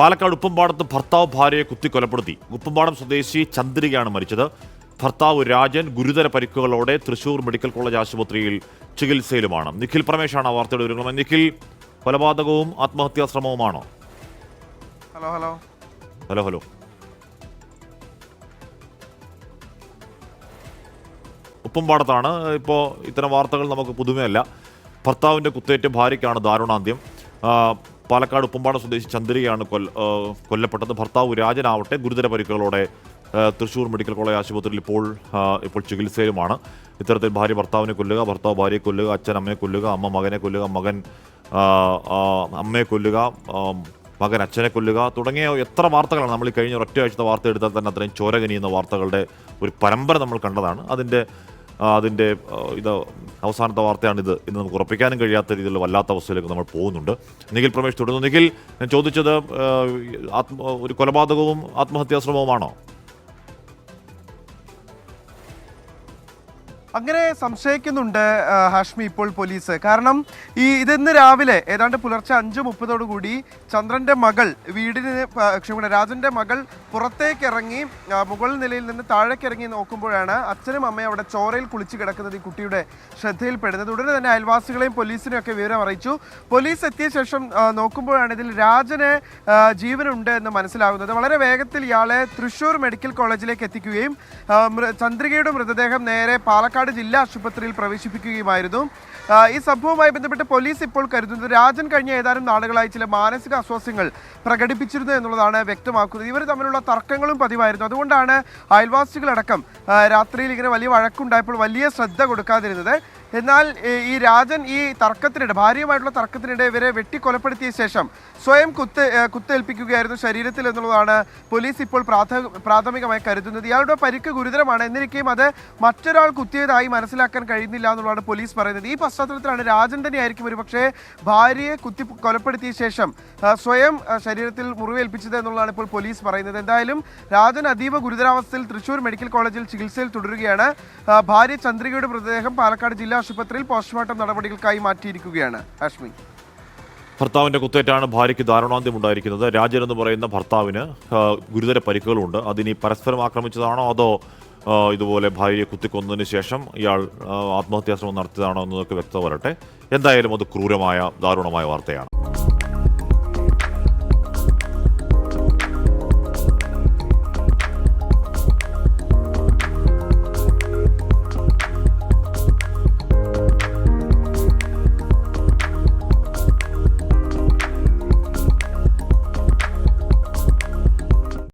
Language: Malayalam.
പാലക്കാട് ഉപ്പുംപാടത്ത് ഭർത്താവ് ഭാര്യയെ കുത്തിക്കൊലപ്പെടുത്തി. ഉപ്പുംപാടം സ്വദേശി ചന്ദ്രികയാണ് മരിച്ചത്. ഭർത്താവ് രാജൻ ഗുരുതര പരിക്കുകളോടെ തൃശൂർ മെഡിക്കൽ കോളേജ് ആശുപത്രിയിൽ ചികിത്സയിലുമാണ്. നിഖിൽ പ്രമേശാണ് ആ വാർത്തയുടെ വിവരങ്ങൾ നിഖിൽ കൊലപാതകവും ആത്മഹത്യാ ശ്രമവുമാണോ? Hello hello. Hello hello. ഉപ്പുംപാടത്താണ്. ഇപ്പോൾ ഇത്തരം വാർത്തകൾ നമുക്ക് പുതുമയല്ല. ഭർത്താവിന്റെ കുത്തേറ്റ് ഭാര്യയ്ക്കാണ് ദാരുണാന്ത്യം. പാലക്കാട് ഉപ്പമ്പാട സ്വദേശി ചന്ദ്രികയാണ് കൊല്ല കൊല്ലപ്പെട്ടത്. ഭർത്താവ് രാജനാവട്ടെ. ഗുരുതര പരിക്കുകളോടെ തൃശൂർ മെഡിക്കൽ കോളേജ് ആശുപത്രിയിൽ ഇപ്പോൾ ഇപ്പോൾ ചികിത്സയിലുമാണ്. ഇത്തരത്തിൽ ഭാര്യ ഭർത്താവിനെ കൊല്ലുക ഭർത്താവ് ഭാര്യയെ കൊല്ലുക അച്ഛൻ അമ്മയെ കൊല്ലുക അമ്മ മകനെ കൊല്ലുക മകൻ അമ്മയെ കൊല്ലുക മകൻ അച്ഛനെ കൊല്ലുക തുടങ്ങിയ എത്ര വാർത്തകളാണ് നമ്മൾ ഈ കഴിഞ്ഞ ഒരൊറ്റ ആഴ്ചത്തെ വാർത്ത എടുത്താൽ തന്നെ അത്രയും ചോരകനിയുന്ന വാർത്തകളുടെ ഒരു പരമ്പര നമ്മൾ കണ്ടതാണ്. അതിന്റെ അതിന്റെ ഇത് അവസാനത്തെ വാർത്തയാണിത് എന്ന് നമുക്ക് ഉറപ്പിക്കാനും കഴിയാത്ത രീതിയിലുള്ള വല്ലാത്ത അവസ്ഥയിലേക്ക് നമ്മൾ പോകുന്നുണ്ട്. നിഖിൽ പ്രമേഷ് തുടരുന്നു. നിഖിൽ ഞാൻ ചോദിച്ചത് ആത്മ ഒരു കൊലപാതകവും ആത്മഹത്യാശ്രമവുമാണോ അങ്ങനെ സംശയിക്കുന്നുണ്ട് ഹാഷ്മി ഇപ്പോൾ പോലീസ്. കാരണം ഈ ഇതിന്ന് രാവിലെ ഏതാണ്ട് പുലർച്ചെ അഞ്ച് മുപ്പതോടു കൂടി ചന്ദ്രന്റെ മകൾ വീടിന് ക്ഷമിക്കണം രാജന്റെ മകൾ പുറത്തേക്ക് ഇറങ്ങി മുകൾ നിലയിൽ നിന്ന് താഴേക്ക് ഇറങ്ങി നോക്കുമ്പോഴാണ് അച്ഛനും അമ്മയും അവിടെ ചോരയിൽ കുളിച്ച് കിടക്കുന്നത് ഈ കുട്ടിയുടെ ശ്രദ്ധയിൽപ്പെടുന്നത് ഉടനെ തന്നെ അയൽവാസികളെയും പോലീസിനെയും ഒക്കെ വിവരം അറിയിച്ചു. പോലീസ് എത്തിയ ശേഷം നോക്കുമ്പോഴാണ് ഇതിൽ രാജന് ജീവനുണ്ട് എന്ന് മനസ്സിലാകുന്നത് വളരെ വേഗത്തിൽ ഇയാളെ തൃശൂർ മെഡിക്കൽ കോളേജിലേക്ക് എത്തിക്കുകയും ചന്ദ്രികയുടെ മൃതദേഹം നേരെ പാലക്കാട് ജില്ലാ ആശുപത്രിയിൽ പ്രവേശിപ്പിക്കുകയുമായിരുന്നു. ഈ സംഭവവുമായി ബന്ധപ്പെട്ട് പോലീസ് ഇപ്പോൾ കരുതുന്നത് രാജൻ കഴിഞ്ഞ ഏതാനും നാളുകളായി ചില മാനസിക അസ്വാസ്ഥ്യങ്ങൾ പ്രകടിപ്പിച്ചിരുന്നു എന്നുള്ളതാണ് വ്യക്തമാക്കുന്നത്. ഇവർ തമ്മിലുള്ള തർക്കങ്ങളും പതിവായിരുന്നു. അതുകൊണ്ടാണ് അയൽവാസികളടക്കം രാത്രിയിൽ ഇങ്ങനെ വലിയ വഴക്കുണ്ടായപ്പോൾ വലിയ ശ്രദ്ധ കൊടുക്കാതിരുന്നത്. എന്നാൽ ഈ രാജൻ ഈ തർക്കത്തിനിടെ ഭാര്യയുമായിട്ടുള്ള തർക്കത്തിനിടെ ഇവരെ വെട്ടിക്കൊലപ്പെടുത്തിയ ശേഷം സ്വയം കുത്ത് കുത്തേൽപ്പിക്കുകയായിരുന്നു ശരീരത്തിൽ എന്നുള്ളതാണ് പോലീസ് ഇപ്പോൾ പ്രാഥമികമായി കരുതുന്നത്. ഇയാളുടെ പരിക്ക് ഗുരുതരമാണ്. എന്നിരിക്കെയും അത് മറ്റൊരാൾ കുത്തിയതായി മനസ്സിലാക്കാൻ കഴിയുന്നില്ല എന്നുള്ളതാണ് പോലീസ് പറയുന്നത്. ഈ പശ്ചാത്തലത്തിലാണ് രാജൻ തന്നെയായിരിക്കും ഒരുപക്ഷെ ഭാര്യയെ കുത്തി കൊലപ്പെടുത്തിയ ശേഷം സ്വയം ശരീരത്തിൽ മുറിവേൽപ്പിച്ചത് എന്നുള്ളതാണ് ഇപ്പോൾ പോലീസ് പറയുന്നത്. എന്തായാലും രാജൻ അതീവ ഗുരുതരാവസ്ഥയിൽ തൃശൂർ മെഡിക്കൽ കോളേജിൽ ചികിത്സയിൽ തുടരുകയാണ്. ഭാര്യ ചന്ദ്രികയുടെ മൃതദേഹം പാലക്കാട് ജില്ലാ ആശുപത്രിയിൽ പോസ്റ്റ്മോർട്ടം നടപടികൾക്കായി മാറ്റിയിരിക്കുകയാണ് ഹാഷ്മി ഭർത്താവിന്റെ കുത്തേറ്റാണ് ഭാര്യയ്ക്ക് ദാരുണാന്ത്യം ഉണ്ടായിരിക്കുന്നത്. രാജൻ എന്ന് പറയുന്ന ഭർത്താവിന് ഗുരുതര പരിക്കുകളുണ്ട്. അതിനി പരസ്പരം ആക്രമിച്ചതാണോ അതോ ഇതുപോലെ ഭാര്യയെ കുത്തിക്കൊന്നതിന് ശേഷം ഇയാൾ ആ, ആത്മഹത്യാശ്രമം നടത്തിയതാണോ എന്നതൊക്കെ വ്യക്തത വരട്ടെ എന്തായാലും അത് ക്രൂരമായ ദാരുണമായ വാർത്തയാണ്.